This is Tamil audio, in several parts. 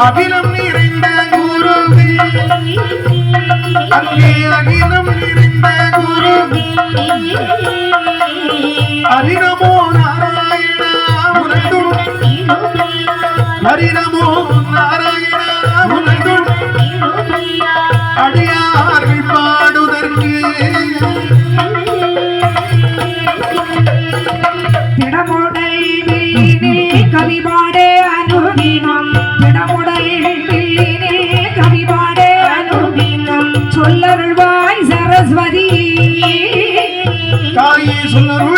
அகிலம் நிறைந்த குரு அங்கே அகிலம் நிறைந்த குரு ஹரிநமோ நாராயணா அடியார்கள் பாடுதற்கு கவிபாடே அனுதினம் கவிபாடே அனுதினம் சொல்லருள்வாய் சரஸ்வதி. தாயே சொல்லருள்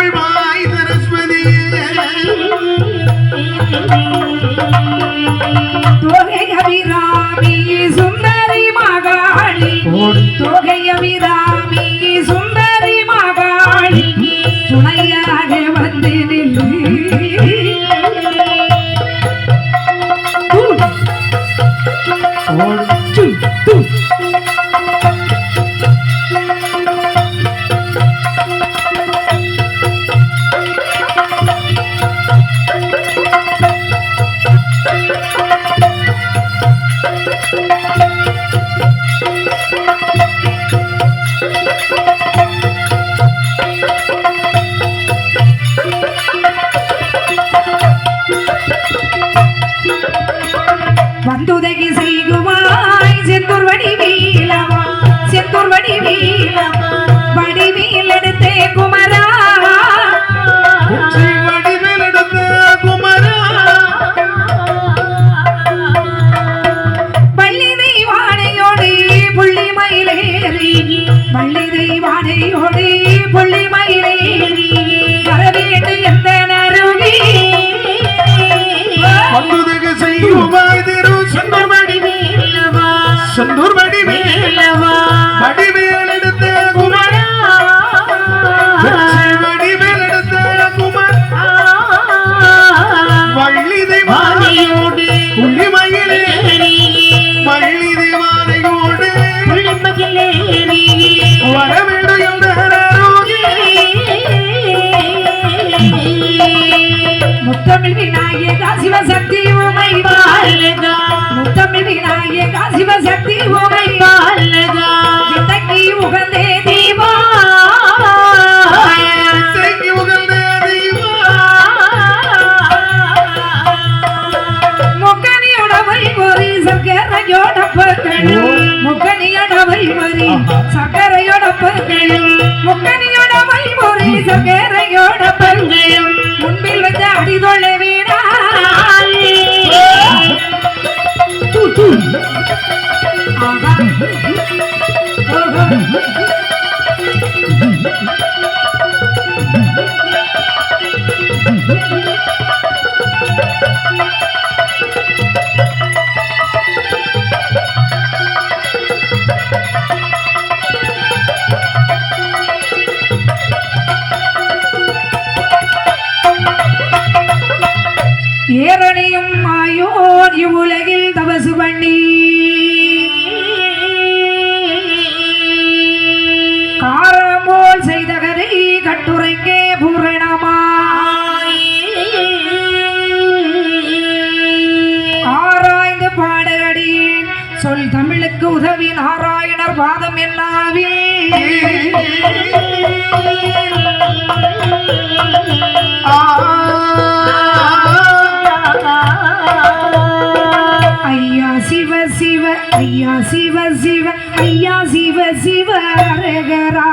சிவ சிவ ஐயா சிவ சிவ ஐயா சிவ சிவ அரகரா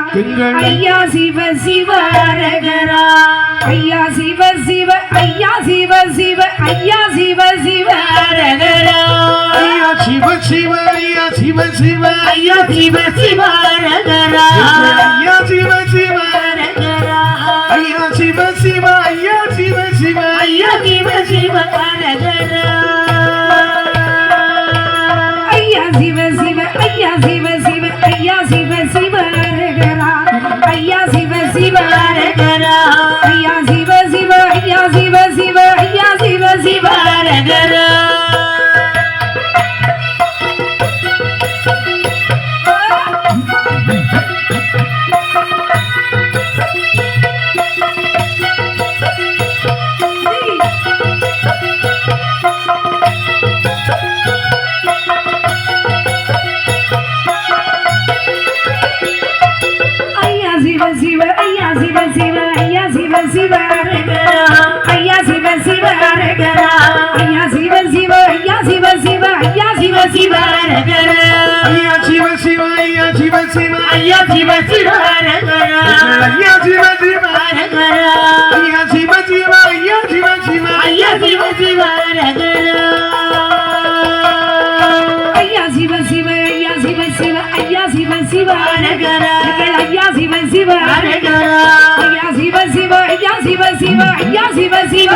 ஐயா சிவ சிவ அரகரா ஐயா சிவ சிவ ஐயா சிவ சிவ ஐயா சிவ சிவ அரகரா ஐயா சிவ சிவ ஐயா சிவ சிவ ஐயா சிவ சிவ அரகரா ஐயா சிவ சிவ அரகரா ஐயா சிவ சிவ ஐயா சிவ சிவ ஐயா சிவ சிவ அரகரா சிவ சிவ ஐயா சிவ சிவ ஐயா சிவ சிவ ஐயா சிவ சிவ ஐயா சிவ சிவ ஐயா சிவ சிவ ஐயா சிவ சிவ ஐயா சிவ சிவ ஐயா சிவ சிவ ஐயா சிவ சிவ ஐயா சிவ சிவ ஐயா சிவ சிவ ஐயா சிவ சிவ ஐயா சிவ சிவ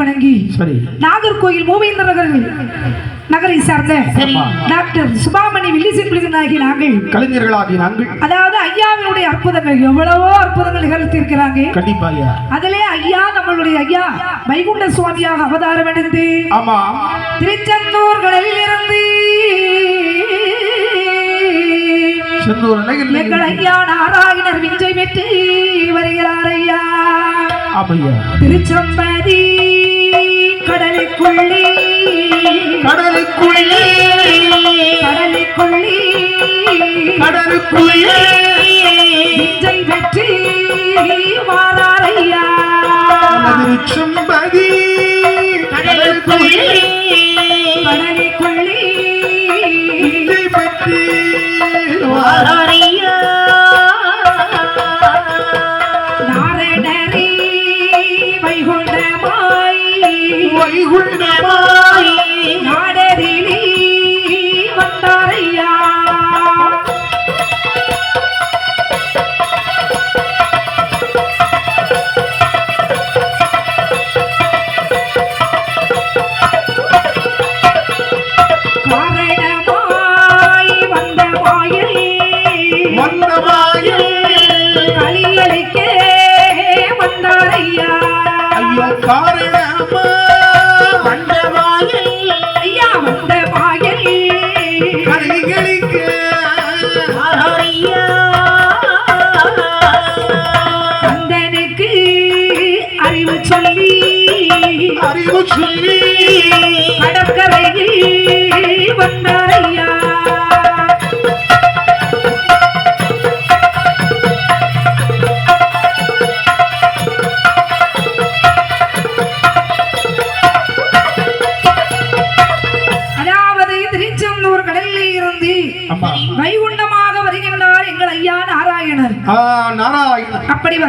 வணங்கி சரி. நாகர்கோயில் மூவேந்தர் நகர் நகரை சார்ந்த டாக்டர் சுபாமணி வில்லிசின் ஆகிய நாங்கள் கலைஞர்களாகிய நாங்கள் அதாவது ஐயாவினுடைய அற்புதங்கள் எவ்வளவோ அற்புதங்கள் நிகழ்த்தியிருக்கிறாங்க கண்டிப்பா ஐயா. அதிலே ஐயா நம்மளுடைய ஐயா வைகுண்ட சுவாமியாக அவதாரம் எடுத்து ஆமா. திருச்செந்தூர் கடலில் இருந்து. எங்கள் ஐயா நாராயணர் விஞ்சை பெற்று வருகிறார் ஐயா. திருச்சம்பதி கடலுக்குள்ளே. கடலுக்குள்ளே. கடலுக்குள்ளே. கடலுக்குள்ளே. விஞ்சை பெற்று வாரார் ஐயா திருச்சம்பதி கடலுக்குள்ளே. கடலுக்குள்ளே நாரணரே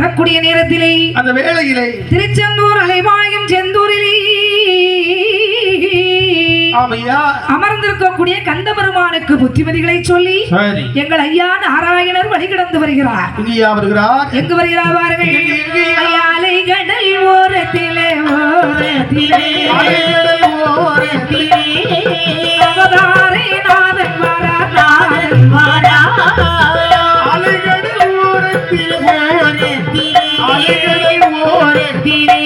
வரக்கூடிய நேரத்திலே அந்த வேளையிலே திருச்செந்தூர் அலைவாயும் செந்தூரிலே அமர்ந்திருக்கக்கூடிய கந்தபெருமானுக்கு புத்திமதிகளை சொல்லி எங்கள் ஐயா நாராயணர் வழிகிடந்து வருகிறார். வருகிறார்? எங்கு வருகிறார் பாருங்கள். கடல் ஓரத்திலே ஓரத்திலே. அலைகடல் ஓரத்திலே. அவதாரே நாதன் வரா நாதன் வரா ஓரத்திலே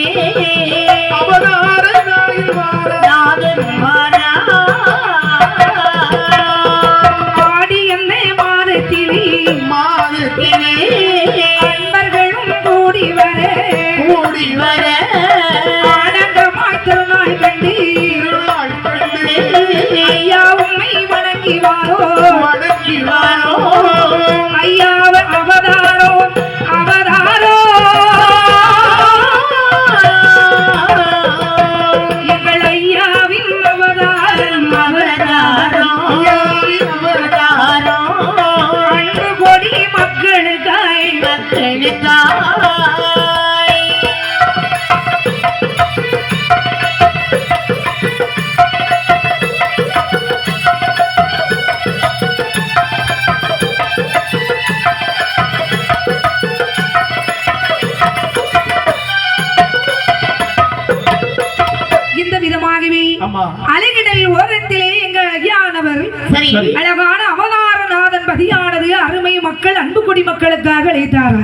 மக்கள் அன்பு குடி மக்களுக்காக அழைத்தாரா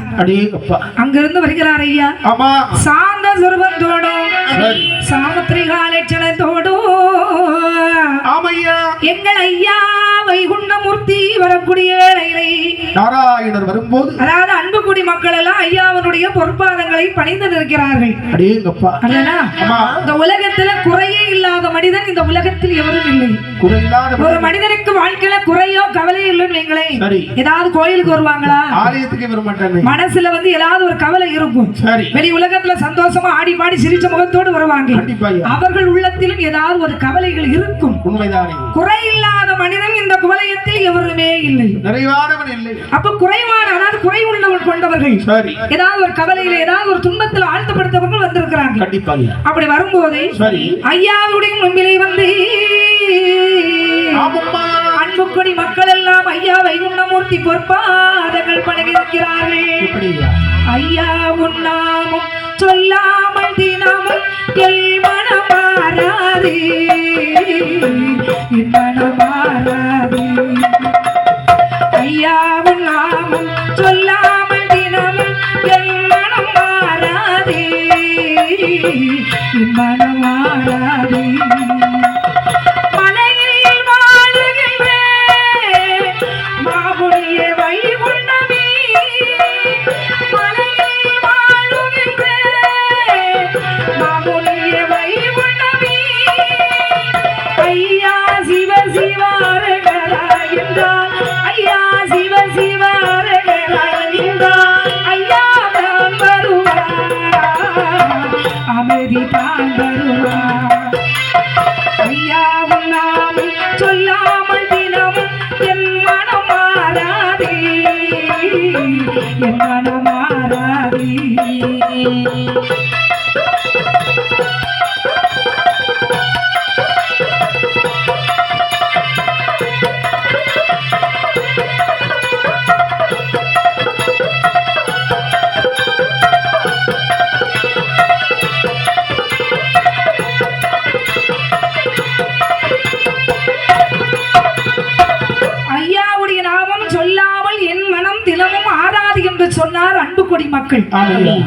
அங்கிருந்து வருகிறார் ஐயா. சாந்த சுரபத்தோடும் சாமுத்திரிகா லட்சணத்தோடும் எங்கள் ஐயா இருக்கக்கூடிய வேளையிலே நாராயணர் வரும்போது அதாவது அன்புக்குடி மக்கள் எல்லாம் ஐயாவனுடைய பொற்பாதங்களை பணிந்து நிற்கிறார்கள். அடேங்கப்பா. இந்த உலகத்துல குறையே இல்லாத மனிதன் இந்த உலகத்தில் எவரும் இல்லை. ஒரு மனிதனுக்கு வாழ்க்கையில குறையோ கவலையோ இல்லைன்னு ஏதாவது கோயிலுக்கு வருவாங்களா? ஆலயத்துக்கு வர மாட்டானே. மனசுல வந்து ஏதாவது ஒரு கவலை இருக்கும். சரி. வெளி உலகத்துல சந்தோஷமா ஆடி பாடி சிரிச்ச முகத்தோடு வருவாங்க. அவர்கள் உள்ளத்திலும் ஏதாவது ஒரு கவலைகள் இருக்கும். உண்மைதானே. குறையில்லாத மனிதன் இந்த குவலயத்தில் எவருமே இல்லை. நிறைவானவன் இல்லை. அப்ப குறைவான அதாவது குறை உள்ளவன் கொண்டவர்கள். சரி. ஏதாவது ஒரு கவலையில ஏதாவது ஒரு துன்பத்தில் ஆழ்த்தப்படுத்தவர்கள் வந்திருக்கிறாங்க. கண்டிப்பா ஐயா அப்படி வரும்போது சரி. ஐயாவுடைய முன்பிலே வந்து அன்புக்குடி மக்கள் எல்லாம் ஐயா வைகுண்டமூர்த்தி பொற்பாதங்கள் பணிவிருக்கிறார்கள். ஐயா உன்னாமும் சொல்லாமல் தினமும் எல் மனம் மாறாது என் மனம் மாறாது ஐயா சொல்லாமல் தினமும் என் மனம் மாறாதே. மனம் மாறாதே.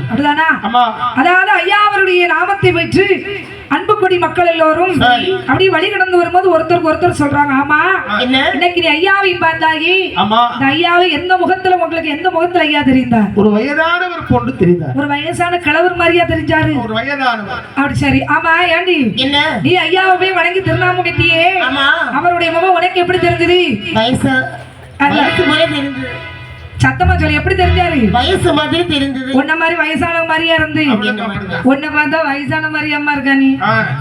அப்படிதானா? அதாவது ஐயா அவருடைய நாமத்தை பெற்று அன்புக்குடி மக்கள் எல்லோரும். அப்படி வழி கடந்து வரும்போது ஒருத்தருக்கு ஒருத்தர் சொல்றாங்க ஆமா. என்ன? இன்னைக்கு நீ ஐயாவை பார்த்தாயி. இந்த ஐயாவை எந்த முகத்துல உங்களுக்கு எந்த முகத்துல ஐயா தெரிந்தார்? ஒரு வயதானவர் போன்று தெரிந்தார். ஒரு வயசான கிழவர் மாதிரியா தெரிஞ்சாரு? ஒரு வயதானவர். அப்படி சரி. ஆமா ஏண்டி? என்ன? நீ ஐயாவை போய் வணங்கி ஆமா. அவருடைய முகம் உனக்கு எப்படி தெரிஞ்சது? வயசு. தெரிஞ்சது சத்தமா சொல்லி எப்படி தெரிஞ்சாரு? வயசு மாதிரி தெரிஞ்சது. உன்ன மாதிரி வயசான மாதிரியா இருந்து. உன்னை பார்த்தா வயசான மாதிரி அம்மா இருக்கா நீ?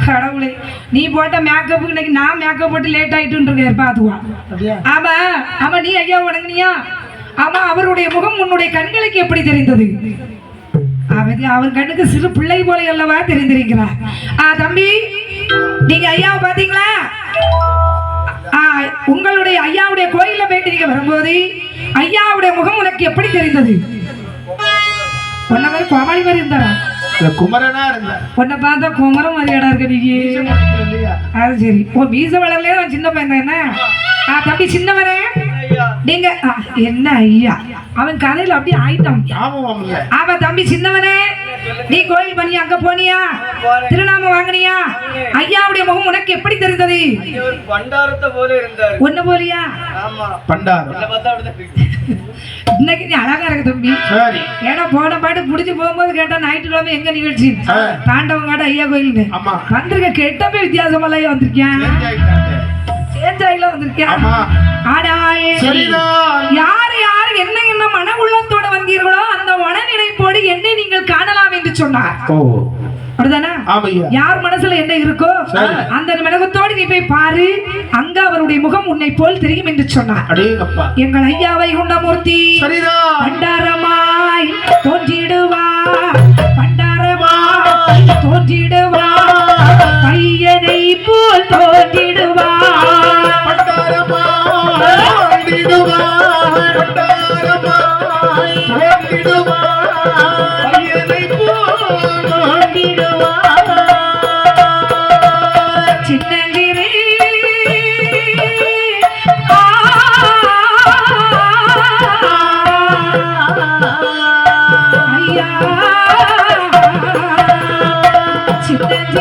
கடவுளே நீ போட்ட மேக்கப் இன்னைக்கு நான் மேக்கப் போட்டு லேட் ஆயிட்டு இருக்காரு பாத்துவா ஆமா ஆமா நீ ஐயா வணங்குனியா? ஆமா அவருடைய முகம் உன்னுடைய கண்களுக்கு எப்படி தெரிந்தது? அவர் அவர் கண்ணுக்கு சிறு பிள்ளை போல அல்லவா தெரிந்திருக்கிறார். ஆ தம்பி நீங்க ஐயாவை பாத்தீங்களா ஆ, உங்களுடைய ஐயாவுடைய கோயில்ல போயிட்டு நீங்க வரும்போது ஐயாவுடைய முகம் உனக்கு எப்படி தெரிந்தது? உன்ன மாதிரி கோமாளி மாதிரி இருந்தாரா? குமரனா இருந்தார். உன்னை பார்த்தா குமரம் மாதிரியாடா இருக்க நீங்க அது சரி. ஓ மீச வளரலையே? நான் சின்ன பையன் என்ன ஆ தம்பி சின்னவனே நீங்க ஆ, என்ன ஐயா? அவன் கதையில அப்படியே ஆயிட்டான். ஆமா தம்பி சின்னவனே. நீ கோயில் பண்ணி அங்க போனியா? திருநாமம் வாங்குனியா? ஐயாவுடைய முகம் உனக்கு எப்படி தெரிந்தது? பண்டாரத்தை போல இருந்தாரு. ஒண்ணு போலியா? ஆமா. பண்டாரம். இன்னைக்கு நீ அழகா இருக்கு தம்பி. ஏன்னா போன பாட்டு புடிச்சு போகும்போது கேட்டா ஞாயிற்றுக்கிழமை எங்க நிகழ்ச்சி? காட்ட ஐயா கோயில் வந்திருக்க கெட்டப்பே வித்தியாசமெல்லாம் வந்திருக்கேன் ஆமா. ஆடாயே. சரிதான் யார் யார் என்ன என்ன மன உள்ளத்தோட வந்தீர்களோ அந்த மனநினைப்போடு என்னை நீங்கள் காணலாம் என்று சொன்னார். யார் மனசுல என்ன இருக்கோ. அந்த மிளகத்தோடு நீ போய் பாரு. அங்க அவருடைய முகம் உன்னை போல் தெரியும் என்று சொன்னார். எங்கள் ஐயாவை குண்டமூர்த்தி சரிதான் பண்டாரமாய் தோன்றிடுவா பண்டாரமாய் தோன்றிடுவா பையனை போல் தோன்றிடுவா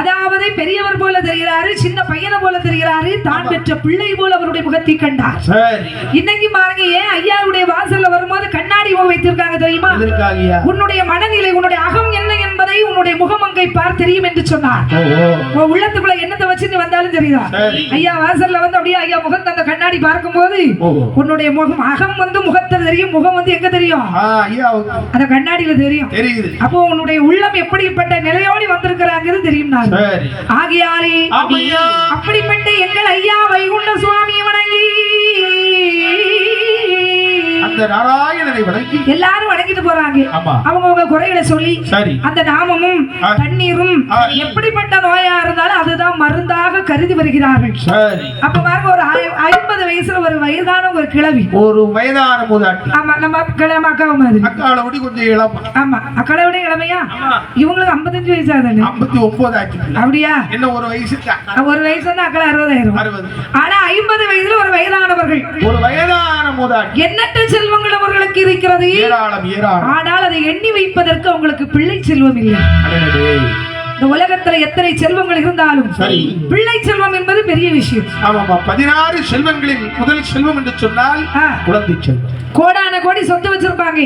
அதாவது பெரியவர் போல தெரிகிறாரு சின்ன பையனை போல தெரிகிறாரு தான் பெற்ற பிள்ளை போல அவருடைய முகத்தை கண்டார். இன்னைக்கு பாருங்க ஏன் ஐயாவுடைய வாசல்ல வரும்போது கண்ணாடி முகம் வைத்திருக்காங்க தெரியுமா உன்னுடைய மனநிலை உன்னுடைய அகம் என்ன என்பதை உன்னுடைய முகமங்கை பார் தெரியும் என்று சொன்னார். உன் உள்ளத்துக்குள்ள என்னத்தை வச்சு நீ வந்தாலும் சரிதான் சரி. ஐயா வாசல்ல வந்து அப்படியே ஐயா முகத்தை அந்த கண்ணாடி பார்க்கும்போது ஓ. உன்னுடைய முகம் அகம் வந்து முகத்துல தெரியும். முகம் வந்து எங்க தெரியும்? அந்த கண்ணாடியில தெரியும். அப்போ உன்னுடைய உள்ளம் எப்படிப்பட்ட நிலையோடு வந்திருக்கிறாங்கிறது தெரியும் நான் ஆமையா அப்படிப்பட்ட எங்கள் ஐயா வைகுண்ட சுவாமியை வணங்கி அந்த நாராயணனை வணங்கி எல்லாரும் வணங்கிட்டு போறாங்க. அவங்க உங்க குறைகளை சொல்லி சரி. அந்த நாமமும். தண்ணீரும். எப்படிப்பட்ட நோயா இருந்தாலும் அதுதான் மருந்தாக கருதி வருகிறார்கள். சரி. அப்ப பாருங்க ஒரு ஐம்பது வயசுல ஒரு வயதான ஒரு கிழவி. ஒரு வயதான மூதாட்டி ஆமா நம்ம கிழமை அக்காவை மாதிரி. அக்காவை விட கொஞ்சம் இளம். ஆமா அக்காவை விட இளமையா. இவங்களுக்கு ஐம்பத்தஞ்சு வயசு ஆகுது ஐம்பத்தி ஒன்பது ஆச்சு. அப்படியா? என்ன ஒரு வயசு ஒரு வயசு வந்து அக்களை அறுபதாயிரம். அறுபது. ஆனா ஐம்பது வயசுல ஒரு வயதானவர்கள். ஒரு வயதான மூதாட்டி எண்ணற்ற செல்வங்கள் அவர்களுக்கு இருக்கிறது. ஆனால் அதை எண்ணி வைப்பதற்கு அவங்களுக்கு பிள்ளை செல்வம் இல்லை. இந்த உலகத்துல எத்தனை செல்வங்கள் இருந்தாலும் சரி. பிள்ளை செல்வம் என்பது பெரிய விஷயம். ஆமாமா பதினாறு செல்வங்களில் முதல் செல்வம் என்று சொன்னால். குழந்தை செல்வம். கோடான கோடி சொத்து வச்சிருப்பாங்க.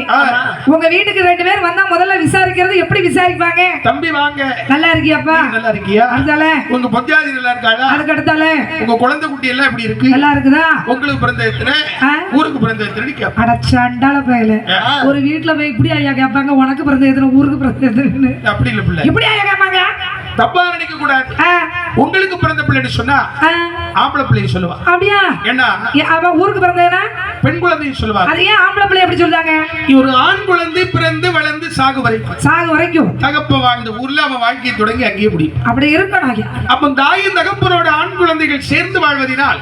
உங்க வீட்டுக்கு ரெண்டு பேர் வந்தா முதல்ல விசாரிக்கிறது எப்படி விசாரிப்பாங்க? தம்பி வாங்க. நல்லா இருக்கியாப்பா? நல்லா இருக்கியா? அடுத்தால? உங்க பொஞ்சாதி நல்லா இருக்காளா? அதுக்கு அடுத்தால உங்க குழந்தை குட்டி எல்லாம் எப்படி இருக்கு? நல்லா இருக்குதா? உங்களுக்கு பிறந்த எத்தனை? ஊருக்கு பிறந்த எத்தனை கேட்பேன் அடச்சாண்டால பயல. ஒரு வீட்டுல போய் இப்படி ஐயா கேட்பாங்க உனக்கு பிறந்த எத்தனை ஊருக்கு பிறந்த எத்தனைன்னு. அப்படி இல்ல பிள்ளை. இப்படி ஐயா கேட்பாங்க தப்பா நினைக்க கூடாது உங்களுக்கு பிறந்த பிள்ளைன்னு சொன்னா ஆம்பளை பிள்ளையை சொல்லுவா. அப்படியா? ஏன்னா அவன் ஊருக்கு பிறந்ததுனா பெண் குழந்தையும் சொல்லுவாங்க அது ஏன் ஆம்பளை பிள்ளை எப்படி சொல்றாங்க ஒரு ஆண் குழந்தை பிறந்து வளர்ந்து சாகு வரைக்கும். சாகு வரைக்கும். தகப்ப வாழ்ந்த ஊர்ல அவன் வாழ்க்கையை தொடங்கி அங்கேயே முடியும். அப்படி இருக்கணும். அப்ப தாயும் தகப்பனோட ஆண் குழந்தைகள் சேர்ந்து வாழ்வதினால்.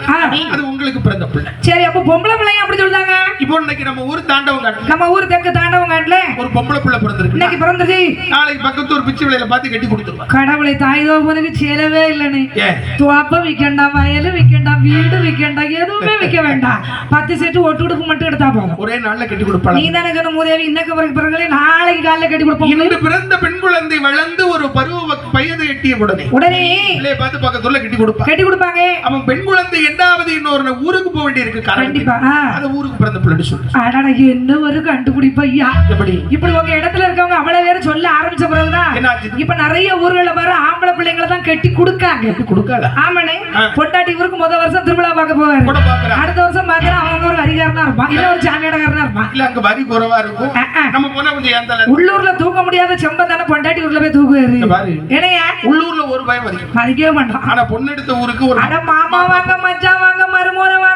அது உங்களுக்கு பிறந்த பிள்ளை. சரி அப்ப பொம்பளை பிள்ளைங்க அப்படி சொல்றாங்க இப்போ இன்னைக்கு நம்ம ஊர் தாண்டவங்க நம்ம ஊர் தெற்கு தாண்டவங்காட்டுல ஒரு பொம்பளை பிள்ளை பிறந்திருக்கு. இன்னைக்கு பிறந்தது நாளைக்கு பக்கத்து ஒரு பிச்சை விலையில பார்த்து கட்டி கொடுத்துருவா. கடவுளை தாய் தோப்பனுக்கு செலவே இல்லைன்னு துவாப்ப விற்கண்டா வயலு விற்கண்டா வீடு விற்கண்டா எதுவுமே விற்க வேண்டாம் பத்து செட்டு ஒட்டு மட்டும் எடுத்தா போதும் ஒரே நாள்ல கட்டி கொடுப்பாங்க நீ தானே சொன்ன மூதேவி இன்னக்கு பிறகு பிறகு நாளைக்கு காலைல கட்டி கொடுப்போம் பிறந்த பெண் குழந்தை வளர்ந்து ஒரு பருவ வயது எட்டிய உடனே உடனே பிள்ளைய பார்த்து பக்கத்துல கட்டி கொடுப்பா கட்டி கொடுப்பாங்க அவன் பெண் குழந்தை எண்டாவது இன்னொரு ஊருக்கு போக வேண்டி இருக்கு கண்டிப்பா. அது ஊருக்கு பிறந்த பிள்ளைன்னு என்ன ஒரு கண்டுபிடிப்பு ஐயா எப்படி இப்படி உங்க இடத்துல இருக்கவங்க அவ்வளவு பேரும் சொல்ல ஆரம்பிச்ச பிறகுதான்? இப்ப நிறைய ஊர்கள்ல வர ஆம்பளை பிள்ளைங்களை தான் கட்டி கொடுக்காங்க கட்டி கொடுக்காத? ஆமாண்ணே. ஆ. பொண்டாட்டி ஊருக்கு முத வருஷம் திருவிழா பார்க்க போவாரு. பாக்குறேன் அடுத்த வருஷம் பாக்குறா அவங்க ஒரு அடிகாரனா இருப்பான். இல்ல ஒரு சாமியாடகாரனா இருப்பான். இல்ல அங்க வரி குறைவா இருக்கும். நம்ம போனா கொஞ்சம் ஏந்தல உள்ளூர்ல தூக்க முடியாத செம்பம் தானே பொண்டாட்டி ஊர்ல போய் தூக்குவாரு. என்னையா? உள்ளூர்ல ஒரு பயம் மதிக்கவே மாட்டான். ஆனா பொண்ணு எடுத்த ஊருக்கு ஒரு அட மாமா வாங்க மச்சான் வாங்க மருமோன வாங்க.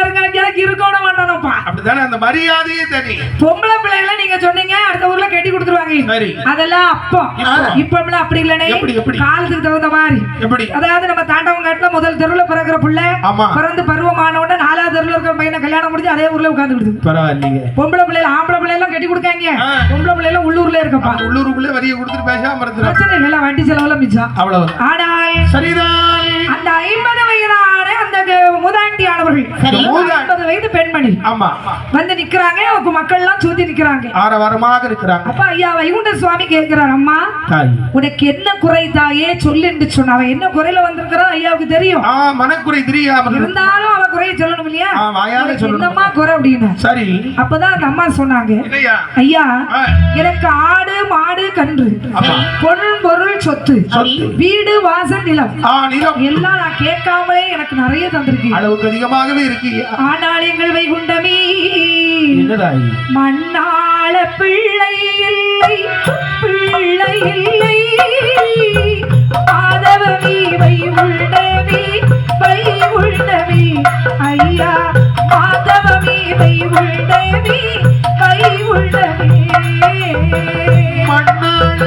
அத்தா வாங்க எனக்கு இருக்கணும் மாட்டானப்பா. அப்படித்தானே? அந்த மரியாதையே தனி. பொம்பளை பிள்ளைகளை நீங்க சொன்னீங்க அடுத்த ஊர்ல கட்டி கொடுத்துருவாங்க. சரி. அதெல்லாம் அப்போ இப்போ? இப்ப அப்படி இல்லனே. எப்படி, எப்படி? காலத்துக்கு தகுந்த மாதிரி. எப்படி? அதாவது நம்ம தாண்டவங்காட்டுல முதல் தெருவுல பிறக்கிற புள்ள ஆமா. பிறந்து பருவமான உடனே நாலாவது தெருவுல இருக்கிற பையனை கல்யாணம் முடிஞ்சு அதே ஊர்ல உட்கார்ந்து பரவாயில்லைங்க. பொம்பளை பிள்ளைல ஆம்பளை பிள்ளை எல்லாம் கட்டி கொடுக்காங்க. பொம்பளை பிள்ளைல உள்ளூர்ல இருக்கப்பா. உள்ளூருக்குள்ளே வரியை கொடுத்துட்டு பேசாம பிரச்சனை இல்லை வண்டி செலவுல மிச்சம். அவ்வளவு ஆனால் சரிதான். அந்த ஐம்பது அந்த க- மூதாட்டி ஆனவர்கள் சரி. மூதாட்டி. ஐம்பது வயது பெண்மணி ஆமா வந்து நிக்கிறாங்க அவங்க மக்கள் எல்லாம் சுத்தி நிக்கிறாங்க ஆரவாரமாக இருக்கிறாங்க அப்ப ஐயா வைகுண்ட சுவாமி கேட்கிறார் அம்மா உனக்கு என்ன குறை தாயே சொல்லு என்று சொன்ன அவன் என்ன குறையில வந்திருக்கிறா ஐயாவுக்கு தெரியும் மனக்குறை இருக்கு. இருந்தாலும் குறைய சொல்லணும் இல்லையா? வாயால சொல்லணும். என்னம்மா குறை அப்படின்னு. சரி. அப்பதான் அந்த அம்மா சொன்னாங்க ஐயா எனக்கு ஆடு மாடு கன்று. பொருள் பொருள் சொத்து. வீடு வாசல் நிலம். எல்லாம் நான் கேட்காமலே எனக்கு நிறைய தந்திருக்கு. அளவுக்கு அதிகமாகவே இருக்கீங்க ஆனால் எங்கள் வைகுண்டமே மண்ணாள பிள்ளை இல்லை பிள்ளை இல்லை. ஆதவமே. ஐயா ஆதவமே வை உள்ளவே உள்ளவே மண்ணாள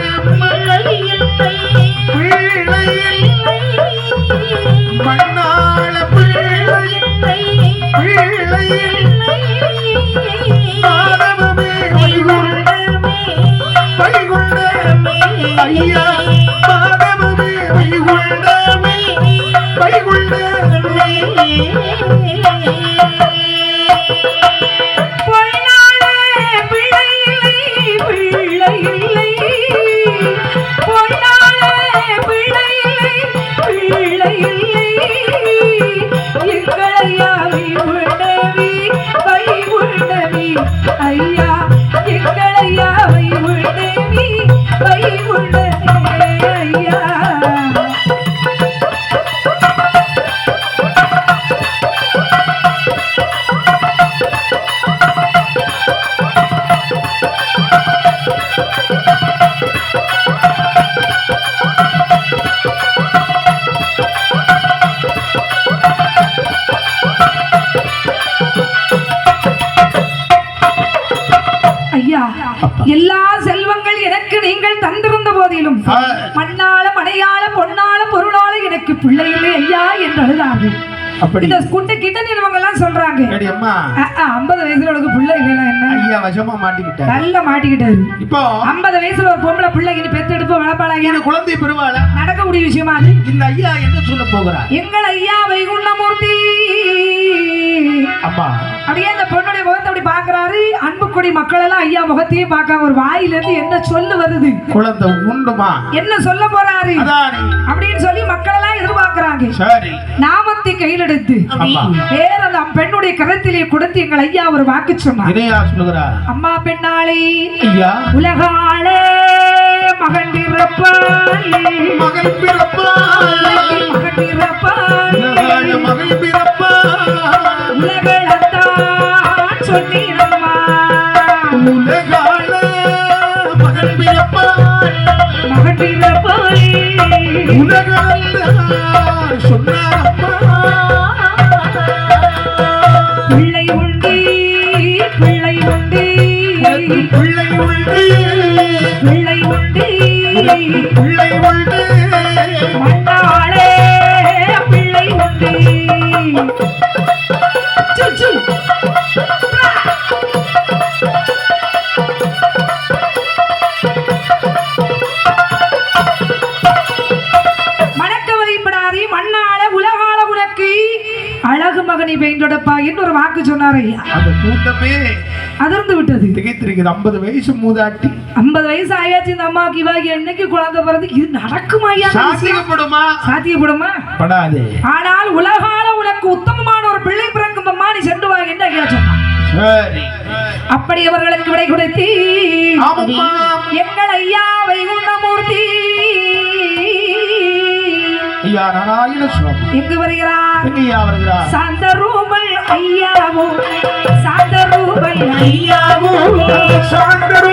இந்த குட்டை கிட்ட நிறுவங்க எல்லாம் சொல்றாங்க ஐம்பது வயசுல உனக்கு பிள்ளை இல்லைன்னா என்ன? ஐயா வசமா மாட்டிக்கிட்டார். நல்லா மாட்டிக்கிட்டாரு. இப்போ? ஐம்பது வயசுல ஒரு பொம்பளை பிள்ளைக்கு பெத்தெடுப்பு வளர்ப்பாளாங்க. இந்த குழந்தை பெறுவாள நடக்கக்கூடிய விஷயமா அது? இந்த ஐயா என்ன சொல்ல போகிறார் எங்கள் ஐயா வைகுண்டமூர்த்தி. அம்மா. அப்படியே அந்த பொண்ணுடைய முகத்தை பாக்குறாரு அன்புக்குடி மக்கள் எல்லாம் ஐயா முகத்தையே பார்க்க ஒரு வாயில இருந்து என்ன சொல்லு வருது? குழந்தை உண்டுமா? என்ன சொல்ல போறாரு? அப்படின்னு சொல்லி மக்கள் எல்லாம் எதிர்பார்க்கறாங்க. சரி. நாமத்தை கையில் எடுத்து வேற அந்த பெண்ணுடைய கரத்திலே கொடுத்து எங்கள் ஐயா ஒரு வாக்கு சொன்னார். அம்மா பெண்ணாளே ஐயா. உலகாளே மகன் பிறப்பாள். மகள் பிறப்பாள். மகன் பிறப்பாள். மகள் பிறப்பாள். உலகான மகள் பிறப்பாள் மகன் பிறப்பாள் ஒரு வாக்கு சொன்னார். ஐயா அந்த கூட்டமே அதிர்ந்து விட்டது. திகைத்திருக்குது ஐம்பது வயசு மூதாட்டி. ஐம்பது வயசு ஆயாச்சு இந்த அம்மாவுக்கு இவாகி என்னைக்கு குழந்தை பிறந்து இது நடக்குமா ஐயா இந்த விஷயம்? சாத்தியப்படுமா? சாத்தியப்படுமா? படாதே. ஆனால் உலகால உனக்கு உத்தமமான ஒரு பிள்ளை பிறக்கும் அம்மா நீ சென்று வா என்று ஐயா சொன்னான். சரி. அப்படி அவர்களுக்கு விடை கொடுத்தி. எங்கள் ஐயா வைகுண்டமூர்த்தி ஐயா நாராயண சுவாமி எங்கு வருகிறார்? எங்கய்யா வருகிறார்? சாந்த ரூபல் ஐயாவும் சாந்தரூபன் ஐயாவும். சாந்தரூ